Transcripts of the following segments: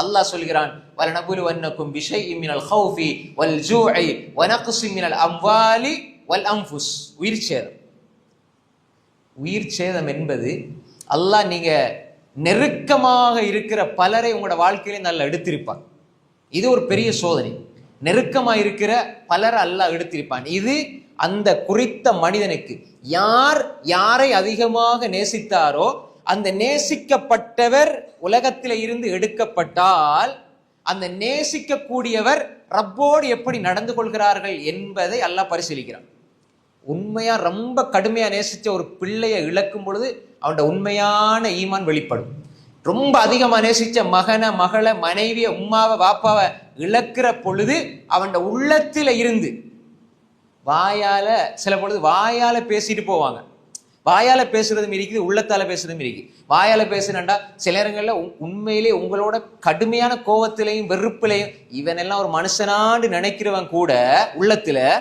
அல்லாஹ் சொல்கிறான் வலனபுலுவன்னக்கும் பிஷைஇ மினல் ஹௌஃபி வல் ஜூஇ வனக்ஸி மினல் அம்வாலி வல் அன்ஃபுஸ். உயிர் சேதம். உயிர் சேதம் என்பது அல்லாஹ் நீங்க நெருக்கமாக இருக்கிற பலரை உங்களோட வாழ்க்கையிலே நல்லா எடுத்திருப்பான் இது ஒரு பெரிய சோதனை. நெருக்கமாக இருக்கிற பலரை அல்லாஹ் எடுத்திருப்பான். இது அந்த குறித்த மனிதனுக்கு யார் யாரை அதிகமாக நேசித்தாரோ அந்த நேசிக்கப்பட்டவர் உலகத்தில் இருந்து எடுக்கப்பட்டால் அந்த நேசிக்கக்கூடியவர் ரப்போடு எப்படி நடந்து கொள்கிறார்கள் என்பதை அல்லாஹ் பரிசீலிக்கிறான். உண்மையாக ரொம்ப கடுமையாக நேசித்த ஒரு பிள்ளையை இழக்கும் பொழுது அவனோட உண்மையான ஈமான் வெளிப்படும். ரொம்ப அதிகமாக நேசித்த மகனை மகளை மனைவியை உம்மாவை வாப்பாவை இழக்கிற பொழுது அவனோட உள்ளத்தில் இருந்து வாயால் சில பொழுது வாயால் பேசிட்டு போவாங்க. வாயால பேசுறதும் இருக்குது உள்ளத்தால பேசுறதும் இருக்கு. வாயால பேசுனண்டா சில நேரங்கள்ல உ- உண்மையிலே உங்களோட கடுமையான கோவத்திலையும் வெறுப்பிலையும் இவன் எல்லாம் ஒரு மனுஷனாண்டு நினைக்கிறவன் கூட உள்ளத்துல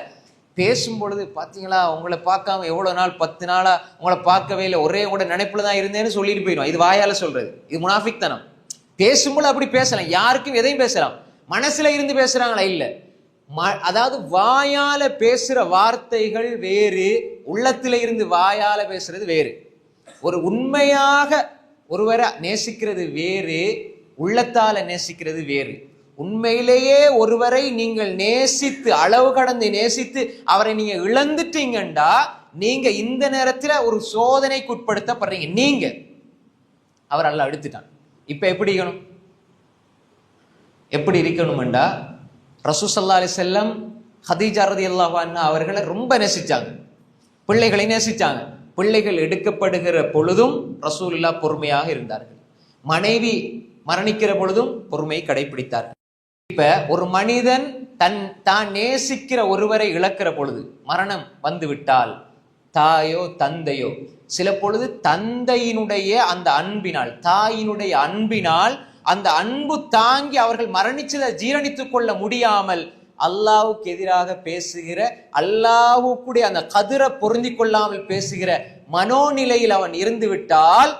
பேசும் பொழுது பாத்தீங்களா உங்களை பார்க்காம எவ்வளவு நாள் பத்து நாளா உங்களை பார்க்கவே இல்லை ஒரே கூட நினைப்புல தான் இருந்தேன்னு சொல்லிட்டு போயிடும். இது வாயால சொல்றது. இது முனாஃபிக் தனம். பேசும்போது அப்படி பேசலாம். யாருக்கும் எதையும் பேசலாம். மனசுல இருந்து பேசுறாங்களா? இல்லை. அதாவது வாயால பேசுற வார்த்தைகள் வேறு உள்ளத்தில இருந்து வாயால பேசுறது வேறு. ஒரு உண்மையாக ஒருவரை நேசிக்கிறது வேறு உள்ளத்தால நேசிக்கிறது வேறு. உண்மையிலேயே ஒருவரை நீங்கள் நேசித்து அளவு கடந்து நேசித்து அவரை நீங்க இழந்துட்டீங்கண்டா நீங்க இந்த நேரத்துல ஒரு சோதனைக்கு உட்படுத்தப்படுறீங்க. நீங்க. அவர் அல்ல எடுத்துட்டான் இப்ப எப்படி இருக்கணும்? எப்படி இருக்கணும்ண்டா? ரசூசல்லா அலி செல்லம் ஹதீஜா ரதி அல்லாஹான் அவர்களை ரொம்ப நேசித்தாங்க பிள்ளைகளை நேசித்தாங்க பிள்ளைகள் எடுக்கப்படுகிற பொழுதும் ரசூல்லா பொறுமையாக இருந்தார்கள். மனைவி மரணிக்கிற பொழுதும் பொறுமையை கடைபிடித்தார்கள் இப்ப ஒரு மனிதன் தன் தான் நேசிக்கிற ஒருவரை இழக்கிற பொழுது மரணம் வந்துவிட்டால் தாயோ தந்தையோ சில பொழுது தந்தையினுடைய அந்த அன்பினால் தாயினுடைய அன்பினால் அந்த அன்பு தாங்கி அவர்கள் மரணிச்சதை ஜீரணித்துக் கொள்ள முடியாமல் அல்லாவுக்கு எதிராக பேசுகிற அல்லாவுக்குடைய அந்த கதிரை பொருந்தி கொள்ளாமல் பேசுகிற மனோநிலையில் அவன் இருந்து விட்டால்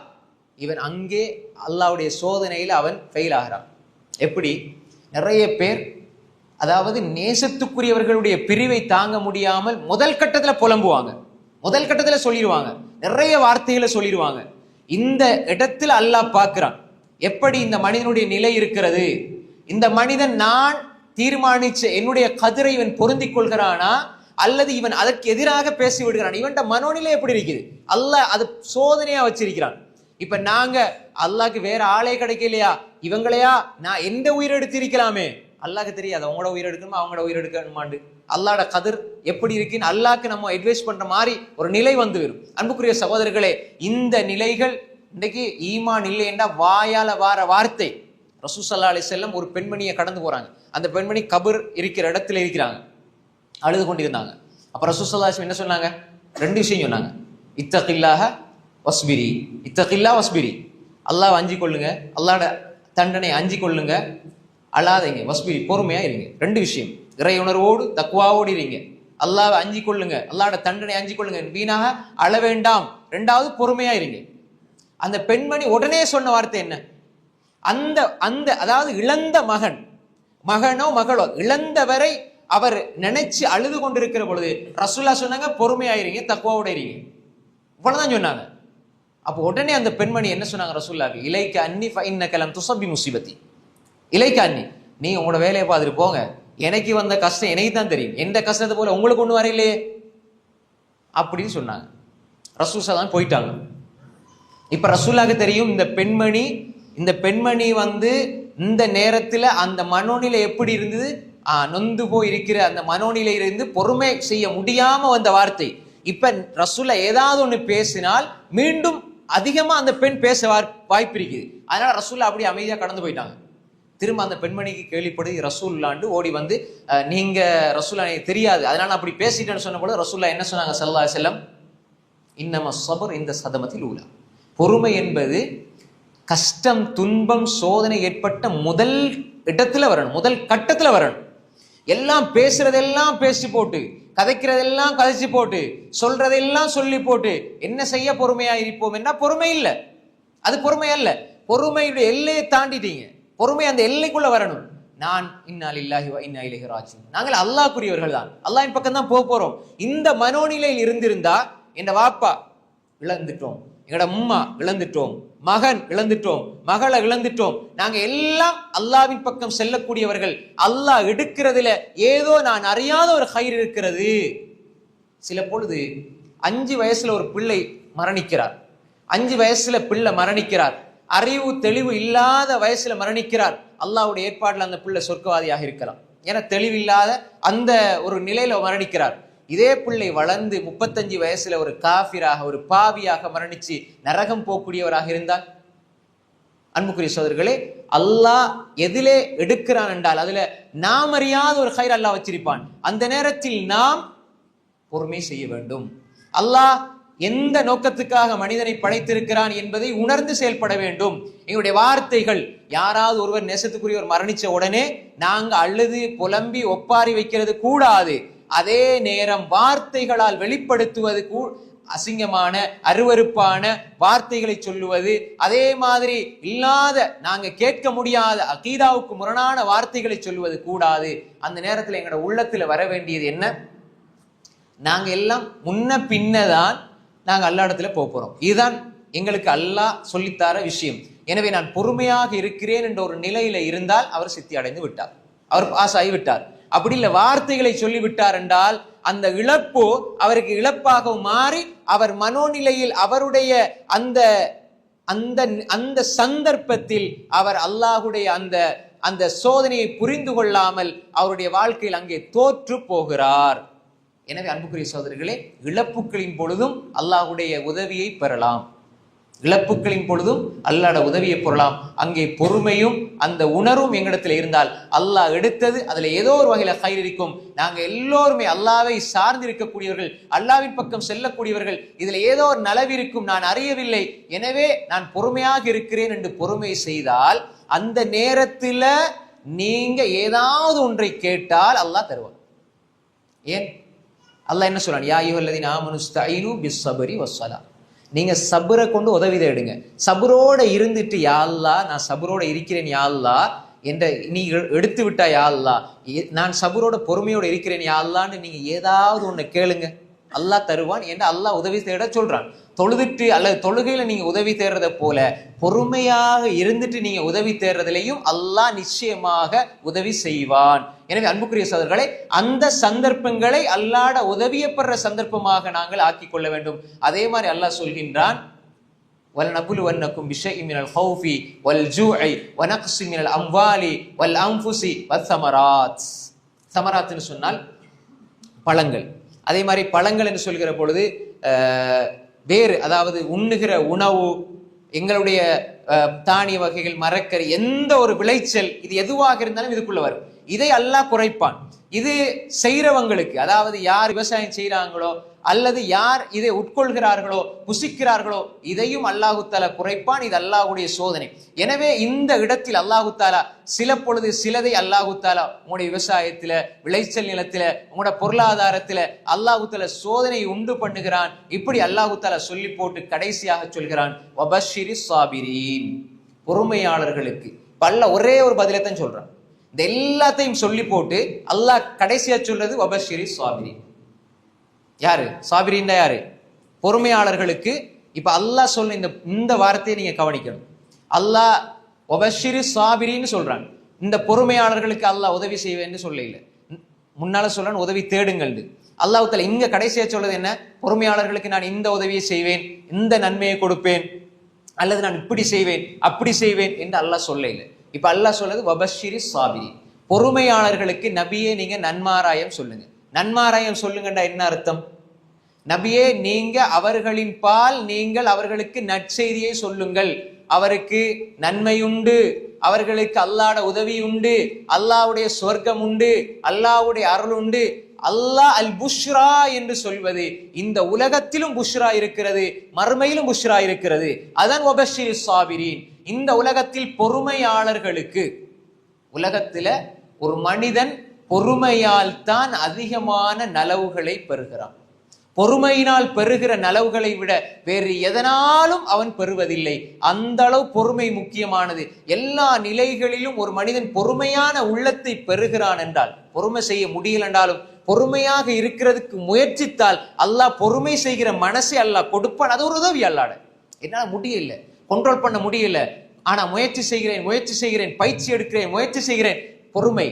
இவன் அங்கே அல்லாஹ்வுடைய சோதனையில் அவன் ஃபெயில் ஆகிறான். எப்படி? நிறைய பேர் அதாவது நேசத்துக்குரியவர்களுடைய பிரிவை தாங்க முடியாமல் முதல் கட்டத்தில் புலம்புவாங்க. முதல் கட்டத்தில் சொல்லிடுவாங்க. நிறைய வார்த்தைகளை சொல்லிடுவாங்க. இந்த இடத்துல அல்லாஹ் பார்க்குறான். எப்படி இந்த மனிதனுடைய நிலை இருக்கிறது? இந்த மனிதன் நான் தீர்மானிச்ச என்னுடைய கதிரை இவன் பொருந்திக் கொள்கிறானா? அல்லது இவன் அதற்கு எதிராக பேசி விடுகிறான் இவன்ட மனோநிலை எப்படி இருக்குது? அல்ல அது சோதனையா வச்சிருக்கிறான். இப்ப நாங்க அல்லாக்கு வேற ஆளே கிடைக்கலையா? இவங்களையா? நான் எந்த உயிர் எடுத்திருக்கலாமே? அல்லாக்கு தெரியாது. அவங்களோட உயிர் எடுக்கணுமா? அவங்களோட உயிர் எடுக்கணுமாண்டு. அல்லாட கதிர் எப்படி இருக்குன்னு அல்லாக்கு நம்ம அட்வைஸ் பண்ற மாதிரி ஒரு நிலை வந்து வரும். அன்புக்குரிய சகோதரர்களே இந்த நிலைகள் இன்றைக்கி ஈமான் இல்லைன்னா வாயால் வார வார்த்தை. ரசூசல்லா அலி செல்லம் ஒரு பெண்மணியை கடந்து போகிறாங்க அந்த பெண்மணி கபர் இருக்கிற இடத்துல இருக்கிறாங்க. அழுது கொண்டிருந்தாங்க. அப்போ ரசூசல்லா என்ன சொன்னாங்க? ரெண்டு விஷயம் சொன்னாங்க. இத்தகில்லாக வஸ்பிரி. இத்தகில்லா வஸ்பிரி. அல்லாஹ் அஞ்சி கொள்ளுங்க. அல்லாட தண்டனை அஞ்சி கொள்ளுங்க. அழாதீங்க. வஸ்பிரி பொறுமையாக இருங்க. ரெண்டு விஷயம். இறை உணர்வோடு தக்குவாவோடு இருங்க. அல்லாவை அஞ்சி கொள்ளுங்க. அல்லாட தண்டனை அஞ்சு கொள்ளுங்க. வீணாக அழ வேண்டாம். ரெண்டாவது பொறுமையாக இருங்க. அந்த பெண்மணி உடனே சொன்ன வார்த்தை என்ன? அந்த அந்த அதாவது இழந்த மகன் மகனோ மகளோ இழந்தவரை அவர் நினைச்சு அழுது கொண்டிருக்கிற பொழுது ரசுல்லா சொன்னாங்க பொறுமையாயிருங்க தக்குவாவோட இருங்க. இவ்வளவுதான் சொன்னாங்க. அப்போ உடனே அந்த பெண்மணி என்ன சொன்னாங்க ரசுல்லாக்கு இலைக்க அன்னி ஃபைன்ன கலம் துசபி முசிபத்தி. இலைக்கு அன்னி நீ உங்களோட வேலையை பார்த்துட்டு போங்க. எனக்கு வந்த கஷ்டம் எனக்கு தான் தெரியும். எந்த கஷ்டத்தை போல உங்களுக்கு ஒன்று வரையிலே அப்படின்னு சொன்னாங்க. ரசூசா தான் போயிட்டாங்க. இப்ப ரசூலாக தெரியும் இந்த பெண்மணி இந்த பெண்மணி வந்து இந்த நேரத்துல அந்த மனோநிலை எப்படி இருந்தது? நொந்து போய் இருக்கிற அந்த மனோநிலையிலிருந்து பொறுமை செய்ய முடியாம வந்த வார்த்தை. இப்ப ரசூலா ஏதாவது ஒன்று பேசினால் மீண்டும் அதிகமா அந்த பெண் பேச வாய்ப்பு இருக்குது. அதனால ரசூலா அப்படி அமைதியா கடந்து போயிட்டாங்க. திரும்ப அந்த பெண்மணிக்கு கேள்விப்படு ரசூல்லாண்டு ஓடி வந்து நீங்கள் நீங்க ரசூலா எனக்கு தெரியாது அதனால நான் அப்படி பேசிட்டேன்னு சொன்ன போது ரசூல்லா என்ன சொன்னாங்க? சல்லா செல்லம் இன்னம சபர் இந்த சதமத்தில் உள்ள பொறுமை என்பது கஷ்டம் துன்பம் சோதனை ஏற்பட்ட முதல் இடத்துல வரணும் முதல் கட்டத்தில் வரணும். எல்லாம் பேசுறதெல்லாம் பேசி போட்டு கதைக்கிறதெல்லாம் கதைச்சு போட்டு சொல்றதெல்லாம் சொல்லி போட்டு என்ன செய்ய பொறுமையா இருப்போம் என்ன பொறுமை இல்லை. அது பொறுமை அல்ல. பொறுமையுடைய எல்லையை தாண்டிட்டீங்க. பொறுமை அந்த எல்லைக்குள்ள வரணும். நான் இன்னால் இல்லாஹி இன்னா இலைஹி நாங்கள் அல்லாஹ்க்குரியவர்கள் தான். அல்லாஹின் பக்கம் தான் போக போறோம். இந்த மனோநிலையில் இருந்திருந்தா என் வாப்பா இழந்துட்டோம். எங்களோட அம்மா இழந்துட்டோம் மகன் இழந்துட்டோம் மகளை இழந்துட்டோம். நாங்க எல்லாம் அல்லாவின் பக்கம் செல்லக்கூடியவர்கள். அல்லாஹ் எடுக்கிறதுல ஏதோ நான் அறியாத ஒரு கயிறு இருக்கிறது. சில பொழுது அஞ்சு வயசுல ஒரு பிள்ளை மரணிக்கிறார். அஞ்சு வயசுல பிள்ளை மரணிக்கிறார். அறிவு தெளிவு இல்லாத வயசுல மரணிக்கிறார். அல்லாஹ்வுடைய ஏற்பாடுல அந்த பிள்ளை சொர்க்கவாதியாக இருக்கலாம். ஏன்னா தெளிவில்லாத அந்த ஒரு நிலையில மரணிக்கிறார். இதே பிள்ளை வளர்ந்து முப்பத்தஞ்சு வயசுல ஒரு காஃபிராக ஒரு பாவியாக மரணிச்சு நரகம் போகக்கூடியவராக இருந்தால் அன்புக்குரிய சோதர்களே அல்லாஹ் எதிலே எடுக்கிறான் என்றால் அதுல நாம் அறியாத ஒரு கயிறு அல்லாஹ் வச்சிருப்பான். அந்த நேரத்தில் நாம் பொறுமை செய்ய வேண்டும். அல்லாஹ் எந்த நோக்கத்துக்காக மனிதனை படைத்திருக்கிறான் என்பதை உணர்ந்து செயல்பட வேண்டும். எங்களுடைய வார்த்தைகள் யாராவது ஒருவர் நேசத்துக்குரிய ஒரு மரணிச்ச உடனே நாங்கள் அழுது புலம்பி ஒப்பாரி வைக்கிறது கூடாது. அதே நேரம் வார்த்தைகளால் வெளிப்படுத்துவது கூ அசிங்கமான அருவருப்பான வார்த்தைகளை சொல்லுவது அதே மாதிரி இல்லாத நாங்க கேட்க முடியாத அகீதாவுக்கு முரணான வார்த்தைகளை சொல்லுவது கூடாது. அந்த நேரத்தில் எங்களோட உள்ளத்துல வர வேண்டியது என்ன? நாங்க எல்லாம் முன்ன பின்னதான் நாங்க அல்லா இடத்துல போறோம். இதுதான் எங்களுக்கு அல்லாஹ் சொல்லித்தார விஷயம். எனவே நான் பொறுமையாக இருக்கிறேன் என்ற ஒரு நிலையில இருந்தால் அவர் சித்தி அடைந்து விட்டார். அவர் பாஸ் ஆகி விட்டார். அப்படி இல்ல வார்த்தைகளை சொல்லிவிட்டார் என்றால் அந்த இழப்பு அவருக்கு இழப்பாக மாறி அவர் மனோநிலையில் அவருடைய அந்த அந்த அந்த சந்தர்ப்பத்தில் அவர் அல்லாஹுடைய அந்த அந்த சோதனையை புரிந்து கொள்ளாமல் அவருடைய வாழ்க்கையில் அங்கே தோற்று போகிறார். எனவே அன்புக்குரிய சோதரிகளே இழப்புகளின் பொழுதும் அல்லாஹுடைய உதவியை பெறலாம். இழப்புகளின் பொழுதும் அல்லாட உதவியை பொருளாம். அங்கே பொறுமையும் அந்த உணர்வும் எங்களிடத்தில் இருந்தால் அல்லாஹ் எடுத்தது அதுல ஏதோ ஒரு வகையில் கயிறு இருக்கும். நாங்கள் எல்லோருமே அல்லாவை சார்ந்து இருக்கக்கூடியவர்கள் அல்லாவின் பக்கம் செல்லக்கூடியவர்கள் இதுல ஏதோ ஒரு நலவு இருக்கும் நான் அறியவில்லை. எனவே நான் பொறுமையாக இருக்கிறேன் என்று பொறுமை செய்தால் அந்த நேரத்துல நீங்க ஏதாவது ஒன்றை கேட்டால் அல்லாஹ் தருவான் ஏன்? அல்லாஹ் என்ன சொல்றான்? யா ஐயுஹல்லதீன ஆமனு பிஸ்ஸபரி வஸ்ஸலா நீங்கள் சபரை கொண்டு உதவி தேடுங்க. சபரோட இருந்துட்டு யாழ்லா நான் சபரோட இருக்கிறேன் யாழ்லா என்ற நீ எடுத்து விட்டா யாழ்லா நான் சபரோட பொறுமையோடு இருக்கிறேன் யாழ்லான்னு நீங்கள் ஏதாவது ஒன்று கேளுங்க. அல்லாஹ் தருவான் என்று அல்லாஹ் உதவி தேட சொல்கிறான் தொழுதுட்டு அல்லது தொழுகையில நீங்க உதவி தேடுறத போல பொறுமையாக இருந்துட்டு நீங்க உதவி தேடுறதுலையும் அல்லாஹ் நிச்சயமாக உதவி செய்வான் எனவே அன்புக்குரிய சோதர்களே அந்த சந்தர்ப்பங்களை அல்லாட உதவியப்படுற சந்தர்ப்பமாக நாங்கள் ஆக்கிக் கொள்ள வேண்டும் அதே மாதிரி அல்லாஹ் சொல்கின்றான் وَلْنَبْلُوَنَّكُمْ بِشَيْءٍ مِنَ الْخَوْفِ وَالْجُوعِ وَنَقْصٍ مِنَ الْأَمْوَالِ وَالْأَنْفُسِ وَالثَّمَرَاتِ சமராத்துன்னு சொன்னால் பழங்கள் அதே மாதிரி பழங்கள் என்று சொல்கிற பொழுது அஹ், வேறு அதாவது உண்ணுகிற உணவு எங்களுடைய தானிய வகைகள் மரக்கறி எந்த ஒரு விளைச்சல் இது எதுவாக இருந்தாலும் இதுக்குள்ள வரும். இதை அல்லாஹ் குறைப்பான். இது செய்கிறவங்களுக்கு அதாவது யார் விவசாயம் செய்கிறாங்களோ அல்லது யார் இதை உட்கொள்கிறார்களோ புசிக்கிறார்களோ இதையும் அல்லாஹு தாலா குறைப்பான். இது அல்லாஹ்வுடைய சோதனை. எனவே இந்த இடத்தில் அல்லாஹு தாலா சில பொழுது சிலதை அல்லாஹு தாலா உங்களுடைய விவசாயத்துல விளைச்சல் நிலத்துல உங்களோட பொருளாதாரத்துல அல்லாஹு தாலா உண்டு பண்ணுகிறான். இப்படி அல்லாஹு தாலா சொல்லி போட்டு கடைசியாக சொல்கிறான். வபஷிரி சாபிரீன். பொறுமையாளர்களுக்கு. பல்ல ஒரே ஒரு பதிலை தான் சொல்றான். இந்த எல்லாத்தையும் சொல்லி போட்டு அல்லாஹ் கடைசியா சொல்றது வபஷிரி சாபிரி. யாரு? சாபிரின் யாரு? பொறுமையாளர்களுக்கு இப்ப அல்லாஹ் சொல்ல இந்த இந்த வார்த்தையை நீங்க கவனிக்கணும். அல்லாஹ் ஒபஷிரி சாபிரின்னு சொல்றாங்க. இந்த பொறுமையாளர்களுக்கு அல்லாஹ் உதவி செய்வேன்னு சொல்ல முன்னால சொல்றான் உதவி தேடுங்கள் அல்லாஹ் இங்க கடைசியா சொல்றது என்ன? பொறுமையாளர்களுக்கு நான் இந்த உதவியை செய்வேன் இந்த நன்மையை கொடுப்பேன் அல்லது நான் இப்படி செய்வேன் அப்படி செய்வேன் என்று அல்லாஹ் சொல்ல இல்லை இப்போ அல்லாஹ் சொல்றது வபஷிரி சாபிரி பொறுமையாளர்களுக்கு நபியே நீங்க நன்மாராயம் சொல்லுங்க. நன்மாராயம் சொல்லுங்கண்டா என்ன அர்த்தம்? நபியே நீங்க அவர்களின் பால் நீங்கள் அவர்களுக்கு நற்செய்தியை சொல்லுங்கள். அவருக்கு நன்மையுண்டு அவர்களுக்கு அல்லாட உதவி உண்டு அல்லாஹ்வுடைய சொர்க்கம் உண்டு அல்லாஹ்வுடைய அருள் உண்டு. அல்லாஹ் அல் புஷ்ரா என்று சொல்வது இந்த உலகத்திலும் புஷ்ரா இருக்கிறது மறுமையிலும் புஷ்ரா இருக்கிறது. அதான் ஒபஷிர் சாபிரீன் இந்த உலகத்தில் பொறுமையாளர்களுக்கு உலகத்தில் ஒரு மனிதன் பொறுமையால் தான் அதிகமான நலவுகளை பெறுகிறான். பொறுமையினால் பெறுகிற நலவுகளை விட வேறு எதனாலும் அவன் பெறுவதில்லை. அந்த அளவு பொறுமை முக்கியமானது. எல்லா நிலைகளிலும் ஒரு மனிதன் பொறுமையான உள்ளத்தை பெறுகிறான் என்றால் பொறுமை செய்ய முடியல என்றாலும் பொறுமையாக இருக்கிறதுக்கு முயற்சித்தால் அல்லாஹ் பொறுமை செய்கிற மனசை அல்லாஹ் கொடுப்பான். அது ஒரு உதவி அல்லாட. என்னால் முடியல. கண்ட்ரோல் பண்ண முடியல. ஆனா முயற்சி செய்கிறேன் முயற்சி செய்கிறேன் பயிற்சி எடுக்கிறேன் முயற்சி செய்கிறேன். பொறுமை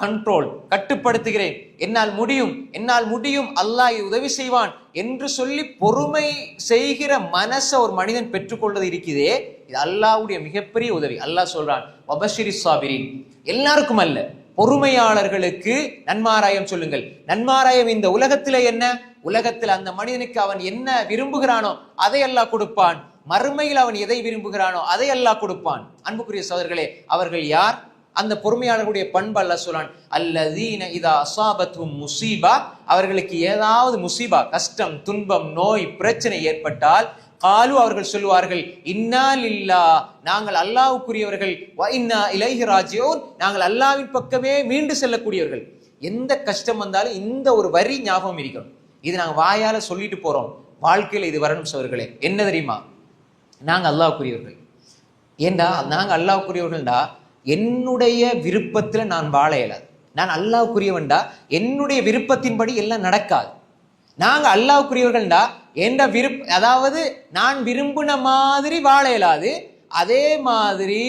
கண்ட்ரோல் கட்டுப்படுத்துகிறேன். என்னால் முடியும் என்னால் முடியும் அல்லாஹ் உதவி செய்வான் என்று சொல்லி பொறுமை செய்கிற மனசை ஒரு மனிதன் பெற்றுக்கொள்வது இருக்குதே இது அல்லாஹ்வுடைய மிகப்பெரிய உதவி. அல்லாஹ் சொல்றான் வபஷிரி சாபிரின் எல்லாருக்கும் அல்ல பொறுமையாளர்களுக்கு நன்மாராயம் சொல்லுங்கள். நன்மாராயம் இந்த உலகத்திலே என்ன? உலகத்தில் அந்த மனிதனுக்கு அவன் என்ன விரும்புகிறானோ அதை அல்லாஹ் கொடுப்பான். மறுமையில் அவன் எதை விரும்புகிறானோ அதை அல்லாஹ் கொடுப்பான். அன்புக்குரிய சோதர்களே அவர்கள் யார்? அந்த பொறுமையாளர்களுடைய பண்பு அல்ல சொல்லான் அல்லதீன இதா அசாபத்தும் முசீபா. அவர்களுக்கு ஏதாவது முசீபா கஷ்டம் துன்பம் நோய் பிரச்சனை ஏற்பட்டால் காலு அவர்கள் சொல்லுவார்கள் இன்னால் இல்லா நாங்கள் அல்லாவுக்குரியவர்கள் இன்னா இலகி ராஜியோன் நாங்கள் அல்லாவின் பக்கமே மீண்டு செல்லக்கூடியவர்கள். எந்த கஷ்டம் வந்தாலும் இந்த ஒரு வரி ஞாபகம் இருக்கணும். இது நாங்கள் வாயால் சொல்லிட்டு போகிறோம் வாழ்க்கையில் இது வரணும் சவர்களே என்ன தெரியுமா? நாங்கள் அல்லாவுக்குரியவர்கள் ஏண்டா? நாங்கள் அல்லாவுக்குரியவர்கள்டா என்னுடைய விருப்பத்தில் நான் வாழ இயலாது. நான் அல்லாவுக்குரியவன்டா என்னுடைய விருப்பத்தின்படி எல்லாம் நடக்காது. நாங்கள் அல்லாவுக்குரியவர்கள்டா என்ற விருப்ப அதாவது நான் விரும்பின மாதிரி வாழ இயலாது அதே மாதிரி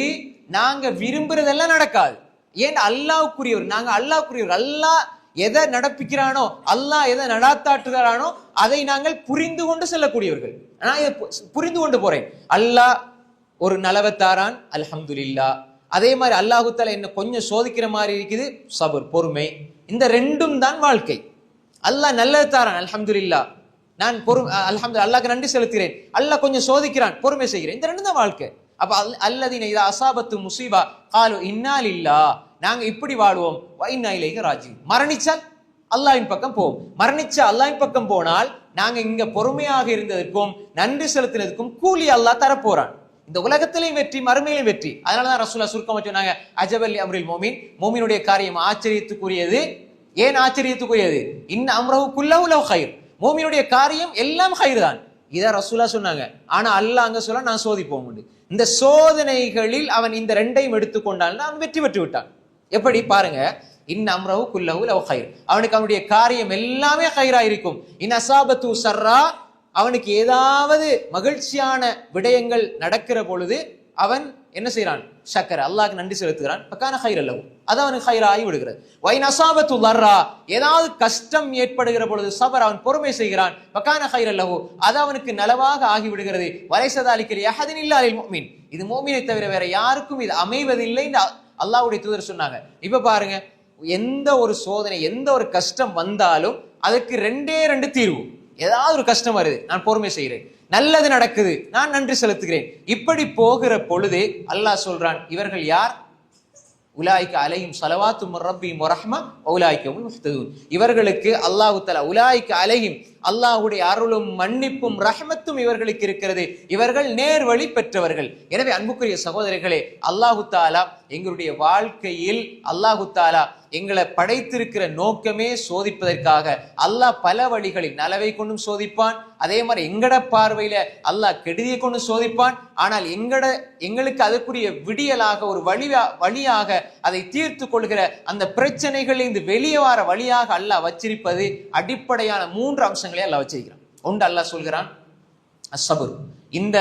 நாங்கள் விரும்புகிறதெல்லாம் நடக்காது. ஏன்? அல்லாவுக்குரியவர் நாங்கள் அல்லாவுக்குரியவர் அல்லாஹ் எதை நடப்பிக்கிறானோ அல்லாஹ் எதை நடாத்தாட்டுகிறானோ அதை நாங்கள் புரிந்து கொண்டு செல்லக்கூடியவர்கள். நான் இதை பு- புரிந்து கொண்டு போறேன். அல்லாஹ் ஒரு நலவத்தாரான் அல்ஹம்துலில்லா அதே மாதிரி அல்லாஹுத்தால என்ன கொஞ்சம் சோதிக்கிற மாதிரி இருக்குது சபர் பொறுமை. இந்த ரெண்டும் தான் வாழ்க்கை. அல்லாஹ் நல்லது தாரான் அல்ஹம்துலில்லா நான் பொறு அல்ஹம்து அல்லாஹ்க்கு நன்றி செலுத்துகிறேன். அல்லாஹ் கொஞ்சம் சோதிக்கிறான் பொறுமை செய்கிறேன். இந்த ரெண்டும் தான் வாழ்க்கை. அப்ப அல் அல்லதீன இதா அசாபத்து முசீபா காலு இன்னால் இல்லா நாங்கள் இப்படி வாழுவோம். வைநாயிலேக ராஜி. மரணிச்சால் அல்லாஹின் பக்கம் போவோம். மரணிச்ச அல்லாஹின் பக்கம் போனால் நாங்கள் இங்க பொறுமையாக இருந்ததற்கும் நன்றி செலுத்தினதுக்கும் கூலி அல்லாஹ் தரப்போறான். இந்த உலகத்திலையும் வெற்றி மறுமையிலும் வெற்றி. அதனாலதான் ரசூலா சுருக்கமாக சொன்னாங்க அஜபல்லி அம்ரில் மோமின். மோமினுடைய காரியம் ஆச்சரியத்துக்குரியது. ஏன் ஆச்சரியத்துக்குரியது? இன்ன அம்ரஹு குல்லஹு லவ் ஹைர் மோமினுடைய காரியம் எல்லாம் ஹைர் தான் இதை ரசூலா சொன்னாங்க. ஆனா அல்லாஹ் அங்க சொல்ல நான் சோதிப்போம் உண்டு. இந்த சோதனைகளில் அவன் இந்த ரெண்டையும் எடுத்துக்கொண்டால் அவன் வெற்றி பெற்று விட்டான் எப்படி பாருங்க? இன் அம்ரவு குல்லவு லவ் ஹைர் அவனுக்கு அவனுடைய காரியம் எல்லாமே ஹைரா இருக்கும் இன் அசாபத்து சர்ரா அவனுக்கு ஏதாவது மகிழ்ச்சியான விடயங்கள் நடக்கிற பொழுது அவன் என்ன செய்யறான் சக்கர அல்லாஹ்க்கு நன்றி செலுத்துகிறான். பக்கான ஹைர் அல்லவு அது அவனுக்கு ஹைராகி விடுகிறது. வைன் அசாபத்து லர்ரா ஏதாவது கஷ்டம் ஏற்படுகிற பொழுது சபர் அவன் பொறுமை செய்கிறான். பக்கான ஹைர் அல்லவு அது அவனுக்கு நலவாக ஆகி விடுகிறது. வரைசதாலிக்கிற யஹதின் இல்லாலில் மோமின் இது மோமினை தவிர வேற யாருக்கும் இது அமைவதில்லை அல்லாவுடைய தூதர் சொன்னாங்க. இப்ப பாருங்க எந்த ஒரு சோதனை எந்த ஒரு கஷ்டம் வந்தாலும் அதுக்கு ரெண்டே ரெண்டு தீர்வு. ஏதாவது ஒரு கஷ்டம் வருது நான் பொறுமை செய்கிறேன் நல்லது நடக்குது நான் நன்றி செலுத்துகிறேன். இப்படி போகிற பொழுது அல்லாஹ் சொல்றான் இவர்கள் யார்? உலாய்க்கு அலையும் சலவாத்து ரப்பியும் ரஹ்மா உலாய்க்கவும் முஹ்ததூன் இவர்களுக்கு அல்லாஹு தலா உலாய்க்கு அலையும் அல்லாஹுடைய அருளும் மன்னிப்பும் ரஹ்மத்தும் இவர்களுக்கு இருக்கிறது. இவர்கள் நேர்வழி பெற்றவர்கள். எனவே அன்புக்குரிய சகோதரிகளே அல்லாஹு தாலா எங்களுடைய வாழ்க்கையில் அல்லாஹு தாலா எங்களை படைத்திருக்கிற நோக்கமே சோதிப்பதற்காக. அல்லாஹ் பல வழிகளில் நலவை கொண்டும் சோதிப்பான். அதே மாதிரி எங்கட பார்வையில அல்லாஹ் கெடுதியை கொண்டு சோதிப்பான். ஆனால் எங்கட எங்களுக்கு அதற்குரிய விடியலாக ஒரு வழியா வழியாக அதை தீர்த்து கொள்கிற அந்த பிரச்சனைகளில் இருந்து வெளியே வர வழியாக அல்லாஹ் வச்சிருப்பது அடிப்படையான மூன்று அம்சங்களை அல்லாஹ் வச்சிருக்கிறான். ஒன்று அல்லாஹ் சொல்கிறான் அஸ்ஸபுர் இந்த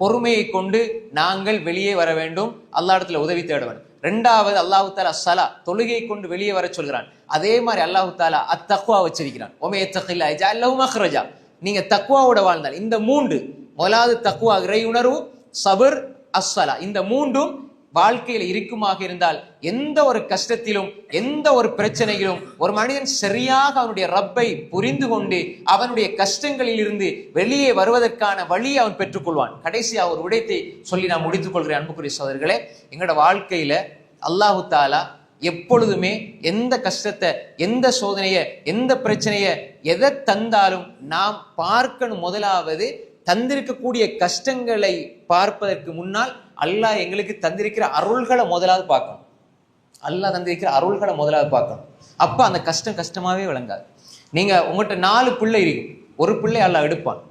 பொறுமையை கொண்டு நாங்கள் வெளியே வர வேண்டும். அல்லா இடத்துல உதவி தேடுவேன் ரெண்டாவது அல்லாஹு தாலா சலா தொழுகை கொண்டு வெளியே வர சொல்கிறான். அதே மாதிரி அல்லாஹு தாலா அத்தக்வா வச்சிருக்கிறான். ஒமே தக்கில்லா ஜல்லஹு மஹ்ரஜா. நீங்க தக்வாவோட வாழ்ந்தால் இந்த மூன்று முதலாவது தக்வா இறை உணர்வு சபர் அஸ்ஸலா. இந்த மூன்றும் வாழ்க்கையில் இருக்குமாக இருந்தால் எந்த ஒரு கஷ்டத்திலும் எந்த ஒரு பிரச்சனையிலும் ஒரு மனிதன் சரியாக அவனுடைய ரப்பை புரிந்து கொண்டு அவனுடைய கஷ்டங்களில் இருந்து வெளியே வருவதற்கான வழியை அவன் பெற்றுக்கொள்வான். கடைசியாக ஒரு விடயத்தை சொல்லி நான் முடித்துக் கொள்கிறேன் அன்புக்குரிய சோதர்களே எங்களோட வாழ்க்கையில அல்லாஹு தாலா எப்பொழுதுமே எந்த கஷ்டத்தை எந்த சோதனையை எந்த பிரச்சனையை எதை தந்தாலும் நாம் பார்க்கணும் முதலாவது தந்திருக்கக்கூடிய கஷ்டங்களை பார்ப்பதற்கு முன்னால் அல்லாஹ் எங்களுக்கு தந்திருக்கிற அருள்களை முதலாவது பார்க்கணும். அல்லாஹ் தந்திருக்கிற அருள்களை முதலாவது பார்க்கணும். அப்ப அந்த கஷ்டம் கஷ்டமாவே விளங்காது. நீங்க உங்கள்கிட்ட நாலு பிள்ளை இருக்கும் ஒரு பிள்ளை அல்லாஹ் எடுப்பான்.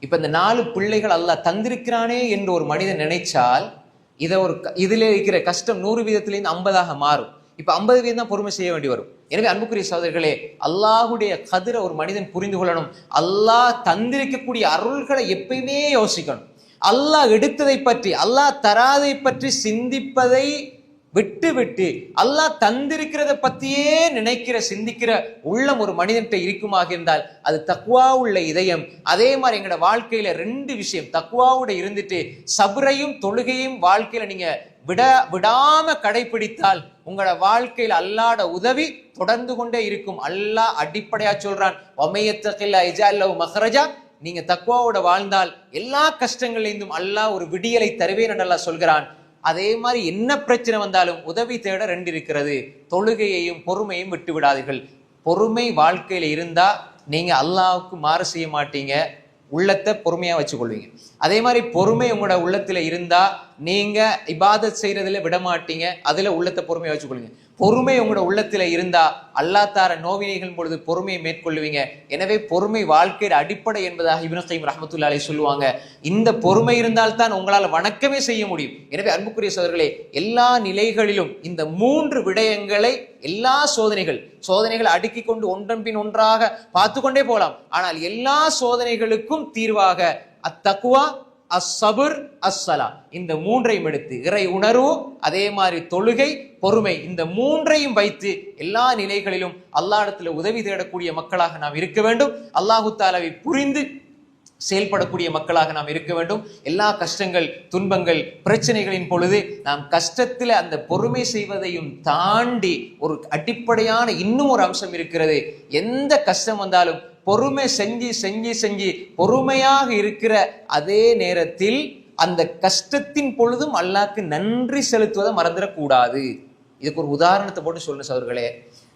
இப்ப இந்த நாலு பிள்ளைகள் அல்லாஹ் தந்திருக்கிறானே என்று ஒரு மனிதன் நினைச்சால் இதை ஒரு க- இருக்கிற கஷ்டம் நூறு வீதத்திலேருந்து ஐம்பதாக மாறும். இப்ப ஐம்பது வீதம் தான் பொறுமை செய்ய வேண்டி வரும். எனவே அன்புக்குரிய சகோதரர்களே அல்லாஹுடைய கதிரை ஒரு மனிதன் புரிந்து கொள்ளணும். அல்லாஹ் தந்திருக்கக்கூடிய அருள்களை எப்பயுமே யோசிக்கணும். அல்லாஹ் எடுத்ததை பற்றி அல்லாஹ் தராதை பற்றி சிந்திப்பதை விட்டு விட்டு அல்லாஹ் தந்திருக்கிறத பத்தியே நினைக்கிற சிந்திக்கிற உள்ளம் ஒரு மனிதன்கிட்ட இருக்குமாக இருந்தால் அது தக்குவா உள்ள இதயம். அதே மாதிரி எங்களோட வாழ்க்கையில ரெண்டு விஷயம். தக்குவாவோட இருந்துட்டு சபரையும் தொழுகையும் வாழ்க்கையில நீங்க விட விடாம கடைபிடித்தால் உங்களோட வாழ்க்கையில் அல்லாட உதவி தொடர்ந்து கொண்டே இருக்கும். அல்லாஹ் அடிப்படையா சொல்றான். ஒமையத்தகில்ல இஜால்லவ் மஹரஜா நீங்க தக்குவாவோட வாழ்ந்தால் எல்லா கஷ்டங்கள்லேருந்தும் அல்லாஹ் ஒரு விடியலை தருவேன் என்று அல்லாஹ் சொல்கிறான். அதே மாதிரி என்ன பிரச்சனை வந்தாலும் உதவி தேட ரெண்டு இருக்கிறது. தொழுகையையும் பொறுமையும் விட்டு விடாதீர்கள். பொறுமை வாழ்க்கையில் இருந்தா நீங்க அல்லாவுக்கு மாறு செய்ய மாட்டீங்க. உள்ளத்தை பொறுமையா வச்சுக்கொள்வீங்க. அதே மாதிரி பொறுமை உங்களோட உள்ளத்துல இருந்தா நீங்க இபாதத் செய்யறதுல விட மாட்டீங்க. அதுல உள்ளத்தை பொறுமையா வச்சுக்கொள்ளுங்க. பொறுமை உங்களோட உள்ளத்துல இருந்தா அல்லாஹ் தார நோவினைகள் பொழுது பொறுமையை மேற்கொள்ளுவீங்க. எனவே பொறுமை வாழ்க்கையின் அடிப்படை என்பதாக இப்னு கைம் ரஹ்மத்துல்லாஹி சொல்லுவாங்க. இந்த பொறுமை இருந்தால்தான் உங்களால் வணக்கமே செய்ய முடியும். எனவே அன்புக்குரிய சோதர்களே எல்லா நிலைகளிலும் இந்த மூன்று விடயங்களை எல்லா சோதனைகள் சோதனைகள் அடுக்கி கொண்டு ஒன்றன் பின் ஒன்றாக பார்த்து கொண்டே போகலாம். ஆனால் எல்லா சோதனைகளுக்கும் தீர்வாக அத்தக்குவா அஸ்ஸபுர் அஸ்ஸலா இந்த மூன்றையும் எடுத்து இறை உணர்வு அதே மாதிரி தொழுகை பொறுமை இந்த மூன்றையும் வைத்து எல்லா நிலைகளிலும் அல்லாடத்தில் உதவி தேடக்கூடிய மக்களாக நாம் இருக்க வேண்டும். அல்லாஹு தாலாவை புரிந்து செயல்படக்கூடிய மக்களாக நாம் இருக்க வேண்டும். எல்லா கஷ்டங்கள் துன்பங்கள் பிரச்சனைகளின் பொழுது நாம் கஷ்டத்தில் அந்த பொறுமை செய்வதையும் தாண்டி ஒரு அடிப்படையான இன்னும் ஒரு அம்சம் இருக்கிறது. எந்த கஷ்டம் வந்தாலும் பொறுமை செஞ்சு செஞ்சு செஞ்சு பொறுமையாக இருக்கிற அதே நேரத்தில் அந்த கஷ்டத்தின் பொழுதும் அல்லாக்கு நன்றி செலுத்துவதை மறந்துடக்கூடாது. இதுக்கு ஒரு உதாரணத்தை போட்டு சொல்லணும் சவர்களே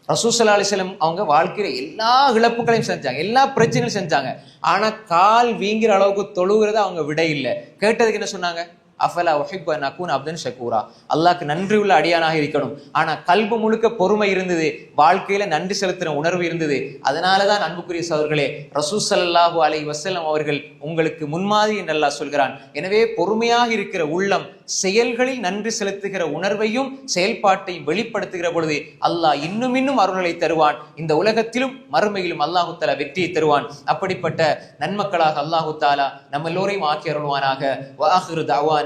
ரசூசல்லா அலிஸ்லம் அவங்க வாழ்க்கையில எல்லா இழப்புகளையும் செஞ்சாங்க எல்லா பிரச்சனையும் செஞ்சாங்க. ஆனா கால் வீங்கிற அளவுக்கு தொழுகிறத அவங்க விட இல்லை. கேட்டதுக்கு என்ன சொன்னாங்க? அஃபலா ஒஹிப் நக்கூன் அப்தன் ஷக்கூரா அல்லாக்கு நன்றி உள்ள அடியானாக இருக்கணும். ஆனா கல்பு முழுக்க பொறுமை இருந்தது வாழ்க்கையில நன்றி செலுத்துற உணர்வு இருந்தது. அதனாலதான் அன்புக்குரிய சோர்களே ரசூ சல்லாஹூ அலைஹி வசல்லம் அவர்கள் உங்களுக்கு முன்மாதிரி என்று சொல்கிறான். எனவே பொறுமையாக இருக்கிற உள்ளம் செயல்களில் நன்றி செலுத்துகிற உணர்வையும் செயல்பாட்டையும் வெளிப்படுத்துகிற பொழுது அல்லாஹ் இன்னும் இன்னும் அருள்களை தருவான். இந்த உலகத்திலும் மறுமையிலும் அல்லாஹு தாலா வெற்றியை தருவான். அப்படிப்பட்ட நன்மக்களாக அல்லாஹு தாலா நம்ம எல்லோரையும் ஆக்கி அருள்வானாக. வாஹிரு தவான்